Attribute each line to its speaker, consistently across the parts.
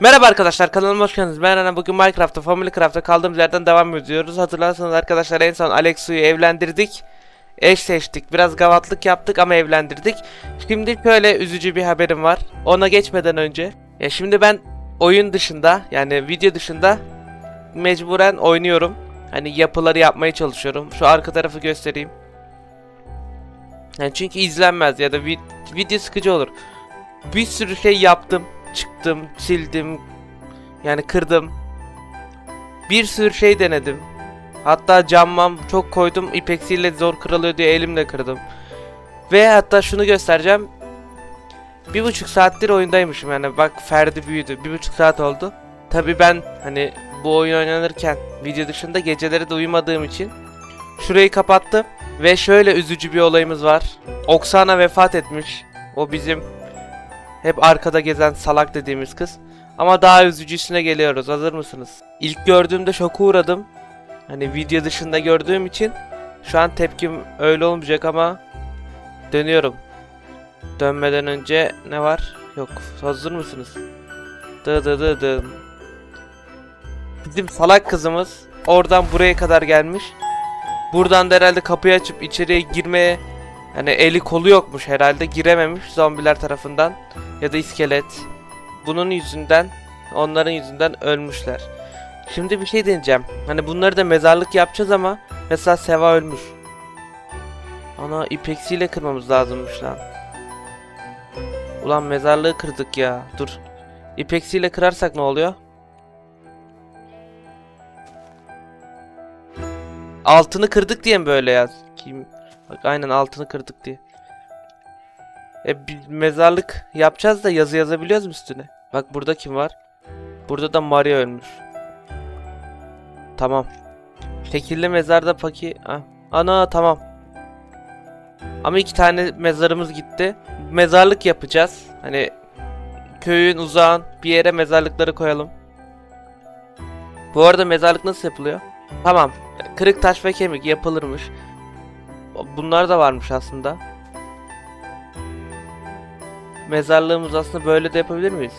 Speaker 1: Merhaba arkadaşlar kanalıma hoş geldiniz. Ben Rana bugün Minecraft'ta Family Craft'ta kaldığımız yerden devam ediyoruz. Hatırlarsanız arkadaşlar en son Alexu'yu evlendirdik. Eş seçtik. Biraz gavatlık yaptık ama evlendirdik. Şimdi şöyle üzücü bir haberim var. Ona geçmeden önce. Ya şimdi ben oyun dışında yani video dışında mecburen oynuyorum. Hani yapıları yapmaya çalışıyorum. Şu arka tarafı göstereyim. Yani çünkü izlenmez ya da vid- video sıkıcı olur. Bir sürü şey yaptım çıktım, sildim, yani kırdım. Bir sürü şey denedim. Hatta cammam çok koydum, ipeksiyle zor kırılıyor diye elimle kırdım. Ve hatta şunu göstereceğim. Bir buçuk saattir oyundaymışım yani bak Ferdi büyüdü. Bir buçuk saat oldu. Tabi ben hani bu oyun oynanırken video dışında geceleri de uyumadığım için şurayı kapattım. Ve şöyle üzücü bir olayımız var. Oksana vefat etmiş. O bizim hep arkada gezen salak dediğimiz kız. Ama daha üzücüsüne geliyoruz. Hazır mısınız? İlk gördüğümde şoka uğradım. Hani video dışında gördüğüm için şu an tepkim öyle olmayacak ama dönüyorum. Dönmeden önce ne var? Yok. Hazır mısınız? Dı dı dı dı. Bizim salak kızımız oradan buraya kadar gelmiş. Buradan da herhalde kapıyı açıp içeriye girmeye hani eli kolu yokmuş herhalde girememiş zombiler tarafından ya da iskelet. Bunun yüzünden, onların yüzünden ölmüşler. Şimdi bir şey deneyeceğim. Hani bunları da mezarlık yapacağız ama mesela Seva ölmüş. Ana ipeksiyle kırmamız lazımmış lan. Ulan mezarlığı kırdık ya. Dur. İpeksiyle kırarsak ne oluyor? Altını kırdık diye mi böyle yaz? Kim? Bak aynen altını kırdık diye. E bir mezarlık yapacağız da yazı yazabiliyoruz mu üstüne? Bak burada kim var? Burada da Maria ölmüş. Tamam. Şekilli mezarda paki... Ah. Ana tamam. Ama iki tane mezarımız gitti. Mezarlık yapacağız. Hani köyün uzağın bir yere mezarlıkları koyalım. Bu arada mezarlık nasıl yapılıyor? Tamam. Kırık taş ve kemik yapılırmış. Bunlar da varmış aslında. Mezarlığımız aslında böyle de yapabilir miyiz?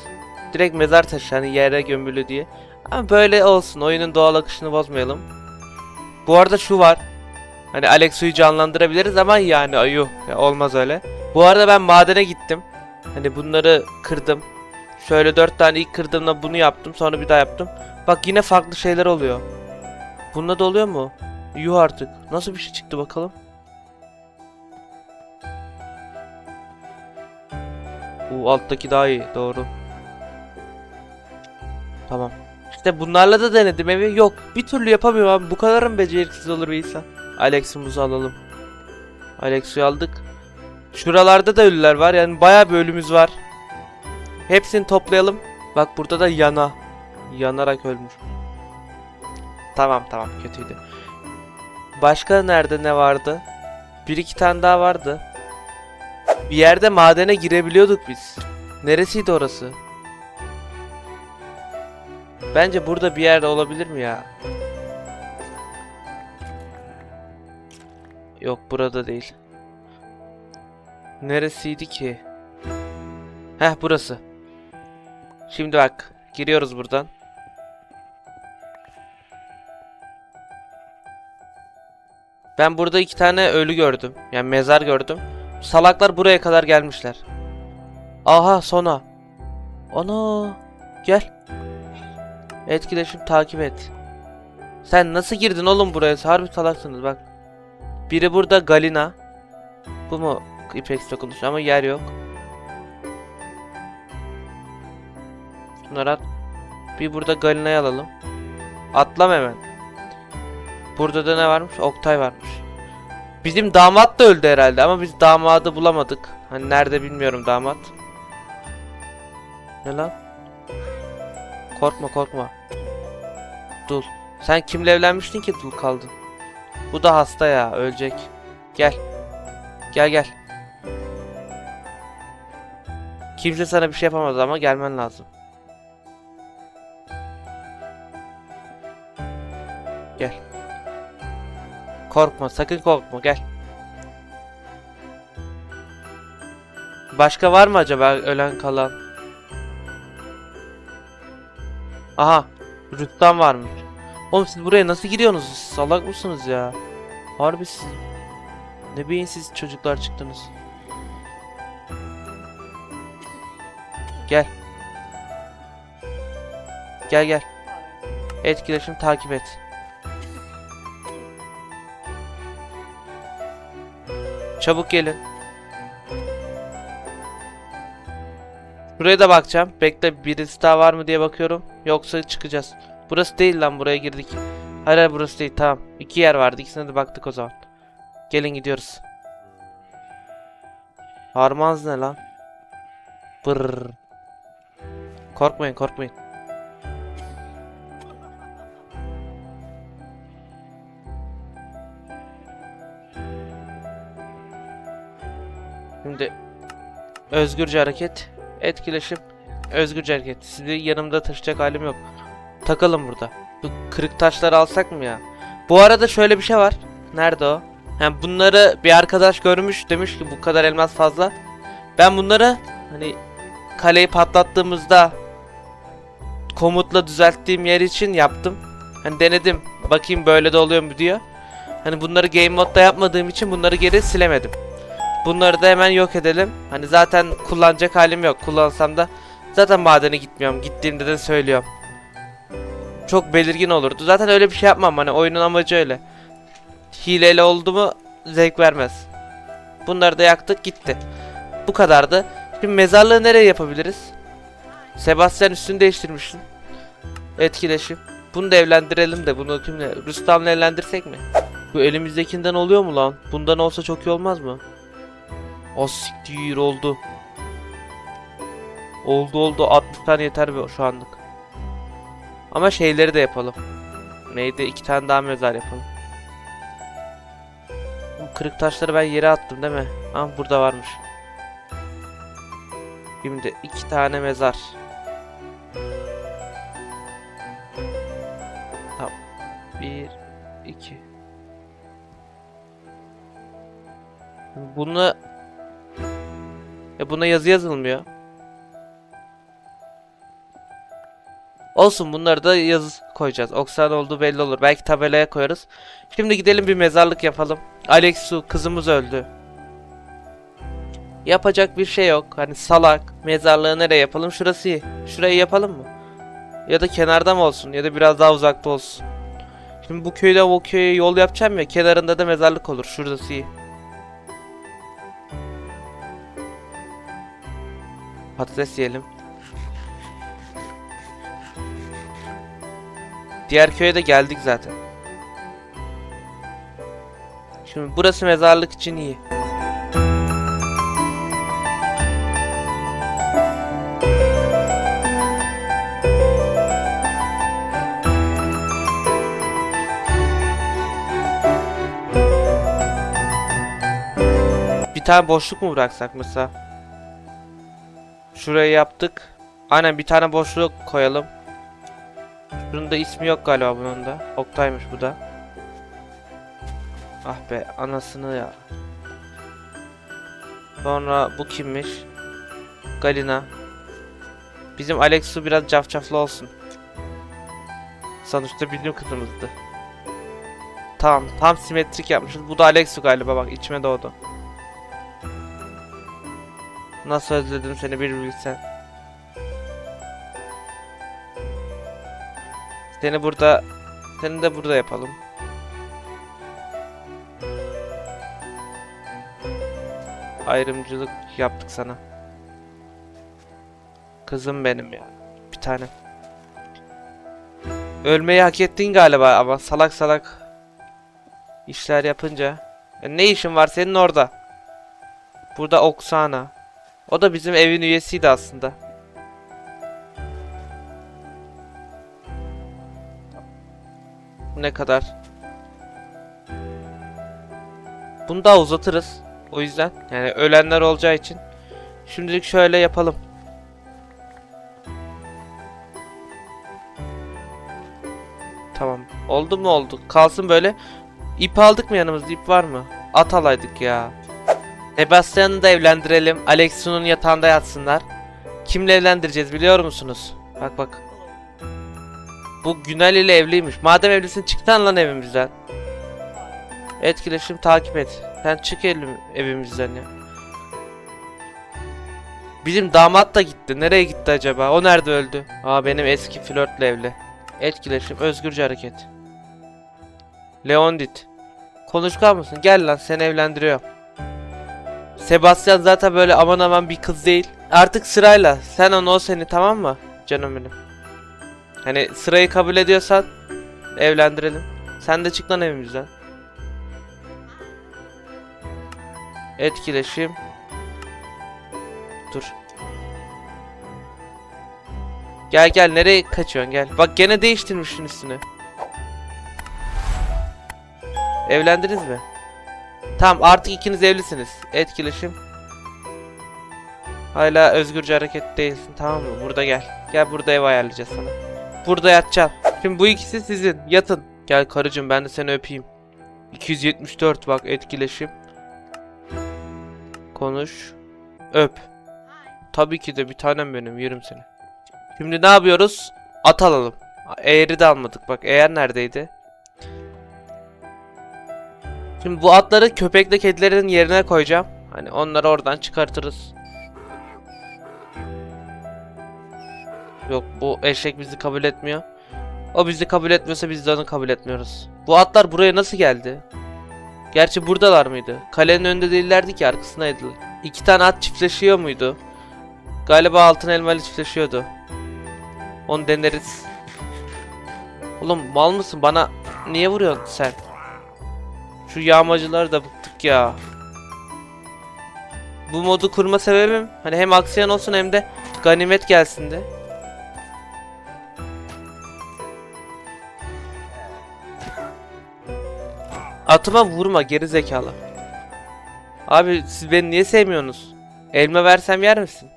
Speaker 1: Direkt mezar taşı hani yere gömülü diye. Ama böyle olsun. Oyunun doğal akışını bozmayalım. Bu arada şu var. Hani Alexu'yu canlandırabiliriz ama yani ayu ya olmaz öyle. Bu arada ben madene gittim. Hani bunları kırdım. Şöyle dört tane ilk kırdığımda bunu yaptım. Sonra bir daha yaptım. Bak yine farklı şeyler oluyor. Bunda da oluyor mu? Yuh artık. Nasıl bir şey çıktı bakalım. Bu alttaki daha iyi. Doğru. Tamam. İşte bunlarla da denedim evi. Yok. Bir türlü yapamıyorum abi. Bu kadar mı beceriksiz olur bir insan? Alex'imizi alalım. Alex'i aldık. Şuralarda da ölüler var. Yani bayağı bir ölümüz var. Hepsini toplayalım. Bak burada da yana. Yanarak ölmüş. Tamam tamam kötüydü. Başka nerede ne vardı? Bir iki tane daha vardı. Bir yerde madene girebiliyorduk biz. Neresiydi orası? Bence burada bir yerde olabilir mi ya? Yok burada değil. Neresiydi ki? Heh burası. Şimdi bak. Giriyoruz buradan. Ben burada iki tane ölü gördüm. Yani mezar gördüm. Salaklar buraya kadar gelmişler. Aha sona. Ana. Gel. Etkileşim takip et. Sen nasıl girdin oğlum buraya? Harbi salaksınız bak. Biri burada Galina. Bu mu İpex dokunuş ama yer yok. Bunları at. Bir burada Galina'yı alalım. Atlam hemen. Burada da ne varmış? Oktay varmış. Bizim damat da öldü herhalde ama biz damadı bulamadık. Hani nerede bilmiyorum damat. Ne lan? Korkma korkma. Dul. Sen kimle evlenmiştin ki dul kaldın? Bu da hasta ya ölecek. Gel. Gel gel. Kimse sana bir şey yapamaz ama gelmen lazım. Korkma sakın korkma gel. Başka var mı acaba ölen kalan? Aha. Rütben varmış. Oğlum siz buraya nasıl giriyorsunuz? Salak mısınız ya? Harbi siz. Ne beyinsiz çocuklar çıktınız. Gel. Gel gel. Etkileşim takip et. Çabuk gelin. Buraya da bakacağım. Bekle birisi daha var mı diye bakıyorum. Yoksa çıkacağız. Burası değil lan buraya girdik. Hayır hayır burası değil tamam. İki yer vardı ikisine de baktık o zaman. Gelin gidiyoruz. Harmaz ne lan? Brrr. Korkmayın korkmayın. Özgürce hareket, etkileşim, özgürce hareket. Sizi yanımda taşıyacak halim yok. Takalım burada. Bu kırık taşları alsak mı ya? Bu arada şöyle bir şey var. Nerede o? Yani bunları bir arkadaş görmüş demiş ki bu kadar elmas fazla. Ben bunları hani kaleyi patlattığımızda komutla düzelttiğim yer için yaptım. Hani denedim. Bakayım böyle de oluyor mu diyor. Hani bunları game modda yapmadığım için bunları geri silemedim. Bunları da hemen yok edelim. Hani zaten kullanacak halim yok. Kullansam da zaten madene gitmiyorum. Gittiğimde de söylüyorum. Çok belirgin olurdu. Zaten öyle bir şey yapmam. Hani oyunun amacı öyle. Hileyle oldu mu zevk vermez. Bunları da yaktık gitti. Bu kadardı. Şimdi mezarlığı nereye yapabiliriz? Sebastian üstünü değiştirmişsin. Etkileşim. Bunu da evlendirelim de bunu kimle? Rüstam'la evlendirsek mi? Bu elimizdekinden oluyor mu lan? Bundan olsa çok iyi olmaz mı? O siktir oldu. Oldu oldu 60 tane yeter şu anlık. Ama şeyleri de yapalım. Neydi? iki tane daha mezar yapalım. Bu kırık taşları ben yere attım değil mi? Ama burada varmış. Şimdi iki tane mezar. Tamam. Bir, iki. Bunu ya buna yazı yazılmıyor. Olsun bunları da yazı koyacağız. Oksan olduğu belli olur. Belki tabelaya koyarız. Şimdi gidelim bir mezarlık yapalım. Alexu kızımız öldü. Yapacak bir şey yok. Hani salak. Mezarlığı nereye yapalım? Şurası iyi. Şurayı yapalım mı? Ya da kenarda mı olsun? Ya da biraz daha uzakta olsun. Şimdi bu köyde o köye yol yapacağım ya. Kenarında da mezarlık olur. Şurası iyi. Patates yiyelim. Diğer köye de geldik zaten. Şimdi burası mezarlık için iyi. Bir tane boşluk mu bıraksak mesela? Şurayı yaptık. Aynen bir tane boşluk koyalım. Bunun da ismi yok galiba bunun da. Oktay'mış bu da. Ah be anasını ya. Sonra bu kimmiş? Galina. Bizim Alexu biraz cafcaflı olsun. Sonuçta bizim kızımızdı. Tamam, tam simetrik yapmışız. Bu da Alexu galiba bak içime doğdu. Nasıl özledim seni bir bilsen. Seni burada, seni de burada yapalım. Ayrımcılık yaptık sana. Kızım benim ya. Bir tane. Ölmeyi hak ettin galiba ama salak salak işler yapınca. Ya ne işin var senin orada? Burada Oksana. O da bizim evin üyesiydi aslında. Ne kadar? Bunu daha uzatırız. O yüzden yani ölenler olacağı için. Şimdilik şöyle yapalım. Tamam. Oldu mu oldu. Kalsın böyle. İp aldık mı yanımızda? İp var mı? At alaydık ya. Sebastian'ı da evlendirelim. Alexu'nun yatağında yatsınlar. Kimle evlendireceğiz biliyor musunuz? Bak bak. Bu Günel ile evliymiş. Madem evlisin çıktan lan evimizden. Etkileşim takip et. Sen çık elim, evimizden ya. Bizim damat da gitti. Nereye gitti acaba? O nerede öldü? Aa benim eski flörtle evli. Etkileşim, özgürce hareket. Leondit. Konuşkan mısın? Gel lan seni evlendiriyorum. Sebastian zaten böyle aman aman bir kız değil. Artık sırayla. Sen onu o seni tamam mı? Canım benim. Hani sırayı kabul ediyorsan evlendirelim. Sen de çık lan evimizden. Etkileşim. Dur. Gel gel nereye kaçıyorsun gel. Bak gene değiştirmişsin üstünü. Evlendiniz mi? Tamam artık ikiniz evlisiniz. Etkileşim. Hala özgürce hareket değilsin tamam mı? Burada gel. Gel burada ev ayarlayacağız sana. Burada yatacaksın. Şimdi bu ikisi sizin. Yatın. Gel karıcığım ben de seni öpeyim. 274 bak etkileşim. Konuş. Öp. Tabii ki de bir tanem benim yerim seni. Şimdi ne yapıyoruz? At alalım. Eğri de almadık bak. Eğer neredeydi? Şimdi bu atları köpekle kedilerin yerine koyacağım. Hani onları oradan çıkartırız. Yok bu eşek bizi kabul etmiyor. O bizi kabul etmiyorsa biz de onu kabul etmiyoruz. Bu atlar buraya nasıl geldi? Gerçi buradalar mıydı? Kalenin önünde değillerdi ki arkasındaydılar. İki tane at çiftleşiyor muydu? Galiba altın elmalı çiftleşiyordu. Onu deneriz. Oğlum mal mısın? Bana niye vuruyorsun sen? Şu yağmacılar da bıktık ya. Bu modu kurma sebebim hani hem aksiyon olsun hem de ganimet gelsin de. Atıma vurma geri zekalı. Abi siz beni niye sevmiyorsunuz? Elma versem yer misin?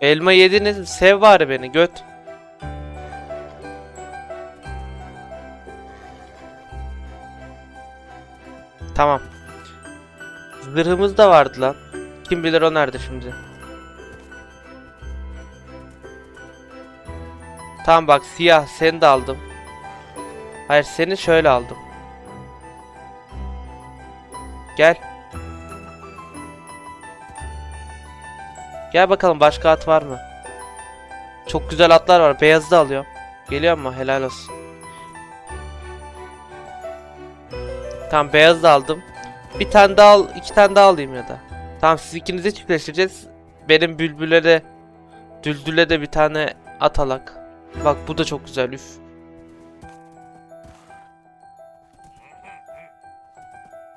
Speaker 1: Elma yediniz sev bari beni göt. Tamam. Zırhımız da vardı lan. Kim bilir o nerede şimdi. Tamam bak siyah seni de aldım. Hayır seni şöyle aldım. Gel. Gel bakalım başka at var mı? Çok güzel atlar var. Beyazı da alıyorum. Geliyor mu? Helal olsun. Tamam beyaz da aldım. Bir tane daha al, iki tane daha alayım ya da. Tamam siz ikinizi çiftleştireceğiz. Benim bülbüle de düldüle de bir tane at alak. Bak bu da çok güzel üf.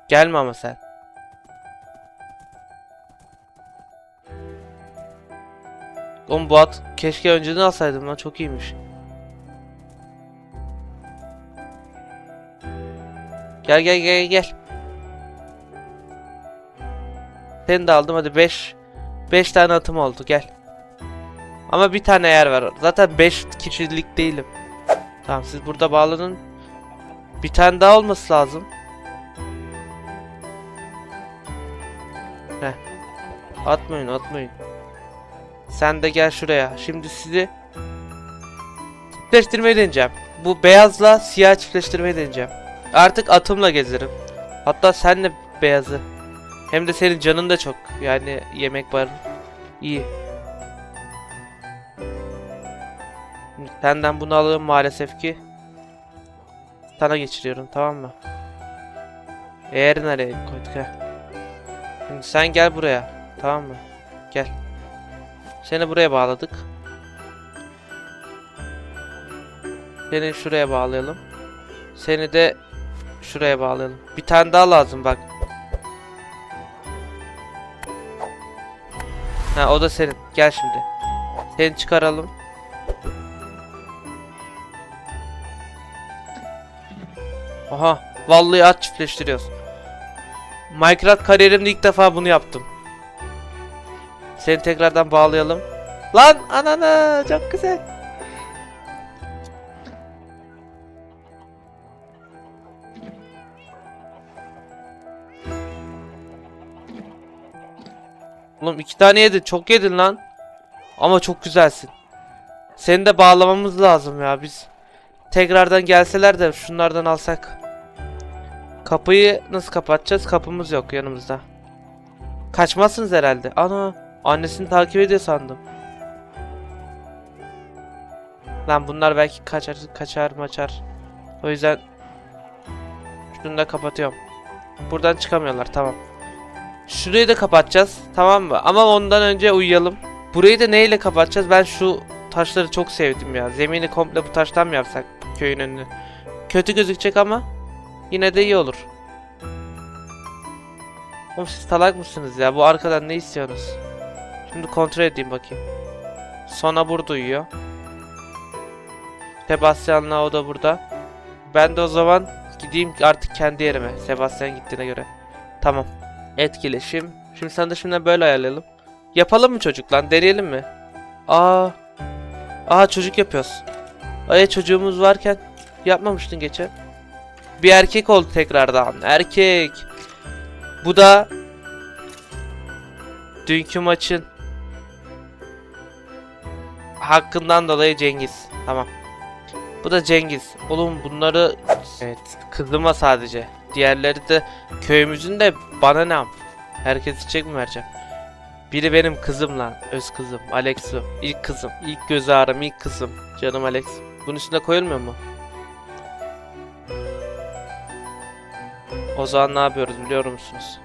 Speaker 1: Gelme ama sen. Oğlum bu at keşke önceden alsaydım lan çok iyiymiş. Gel gel gel gel. Seni de aldım hadi 5 5 tane atım oldu gel. Ama bir tane yer var. Zaten 5 kişilik değilim. Tamam siz burada bağlanın. Bir tane daha olması lazım. Heh. Atmayın atmayın. Sen de gel şuraya. Şimdi sizi çiftleştirmeyi deneyeceğim. Bu beyazla siyah çiftleştirmeyi deneyeceğim. Artık atımla gezerim. Hatta senle beyazı. Hem de senin canın da çok. Yani yemek var. İyi. Senden bunu alalım maalesef ki. Sana geçiriyorum tamam mı? Eğer nereye koyduk ha? Şimdi sen gel buraya. Tamam mı? Gel. Seni buraya bağladık. Seni şuraya bağlayalım. Seni de şuraya bağlayalım. Bir tane daha lazım bak. Ha o da senin. Gel şimdi. Seni çıkaralım. Aha. Vallahi at çiftleştiriyoruz. Minecraft kariyerimde ilk defa bunu yaptım. Seni tekrardan bağlayalım. Lan anana çok güzel. Oğlum iki tane yedin çok yedin lan. Ama çok güzelsin. Seni de bağlamamız lazım ya biz. tekrardan gelseler de şunlardan alsak. Kapıyı nasıl kapatacağız? Kapımız yok yanımızda. Kaçmazsınız herhalde. Ana annesini takip ediyor sandım. Lan bunlar belki kaçar kaçar maçar. O yüzden şunu da kapatıyorum. Buradan çıkamıyorlar tamam. Şurayı da kapatacağız tamam mı? Ama ondan önce uyuyalım. Burayı da neyle kapatacağız? Ben şu taşları çok sevdim ya. Zemini komple bu taştan mı yapsak köyün önünü? Kötü gözükecek ama yine de iyi olur. Oğlum siz salak mısınız ya? Bu arkadan ne istiyorsunuz? Şimdi kontrol edeyim bakayım. Sona burada uyuyor. Sebastian'la o da burada. Ben de o zaman gideyim artık kendi yerime. Sebastian gittiğine göre. Tamam. Etkileşim. Şimdi sen de şimdi böyle ayarlayalım. Yapalım mı çocuk lan? Deneyelim mi? Aa. Aa çocuk yapıyoruz. Ay çocuğumuz varken yapmamıştın geçen. Bir erkek oldu tekrardan. Erkek. Bu da dünkü maçın hakkından dolayı Cengiz. Tamam. Bu da Cengiz. Oğlum bunları evet kızıma sadece. Diğerleri de köyümüzün de bana ne yap? Herkes çiçek mi vereceğim? Biri benim kızım lan. Öz kızım. Alexu. İlk kızım. İlk göz ağrım. ilk kızım. Canım Alex. Bunun üstüne koyulmuyor mu? O zaman ne yapıyoruz biliyor musunuz?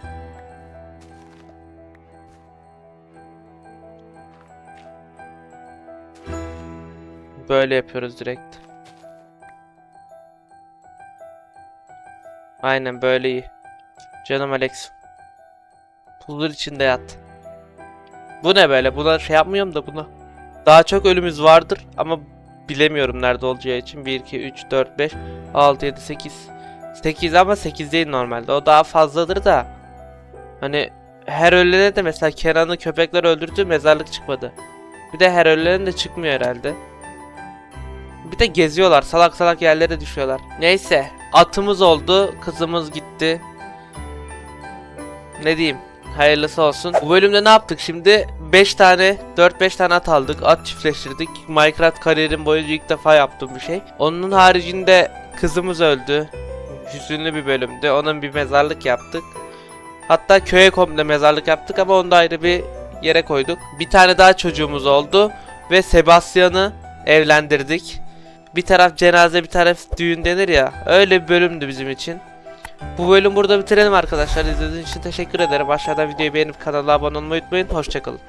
Speaker 1: Böyle yapıyoruz direkt. Aynen böyle iyi. Canım Alex. Huzur içinde yat. Bu ne böyle? Buna şey yapmıyorum da buna. Daha çok ölümümüz vardır ama bilemiyorum nerede olacağı için. 1, 2, 3, 4, 5, 6, 7, 8. 8 ama 8 değil normalde. O daha fazladır da. Hani her ölene de mesela Kenan'ı köpekler öldürdü mezarlık çıkmadı. Bir de her ölene de çıkmıyor herhalde. Bir de geziyorlar. Salak salak yerlere düşüyorlar. Neyse. Atımız oldu. Kızımız gitti. Ne diyeyim? Hayırlısı olsun. Bu bölümde ne yaptık şimdi? 5 tane, 4-5 tane at aldık. At çiftleştirdik. Minecraft kariyerim boyunca ilk defa yaptığım bir şey. Onun haricinde kızımız öldü. Hüzünlü bir bölümdü. Onun bir mezarlık yaptık. Hatta köye komple mezarlık yaptık ama onu da ayrı bir yere koyduk. Bir tane daha çocuğumuz oldu. Ve Sebastian'ı evlendirdik. Bir taraf cenaze bir taraf düğün denir ya. Öyle bir bölümdü bizim için. Bu bölüm burada bitirelim arkadaşlar. İzlediğiniz için teşekkür ederim. Aşağıda videoyu beğenip kanala abone olmayı unutmayın. Hoşçakalın.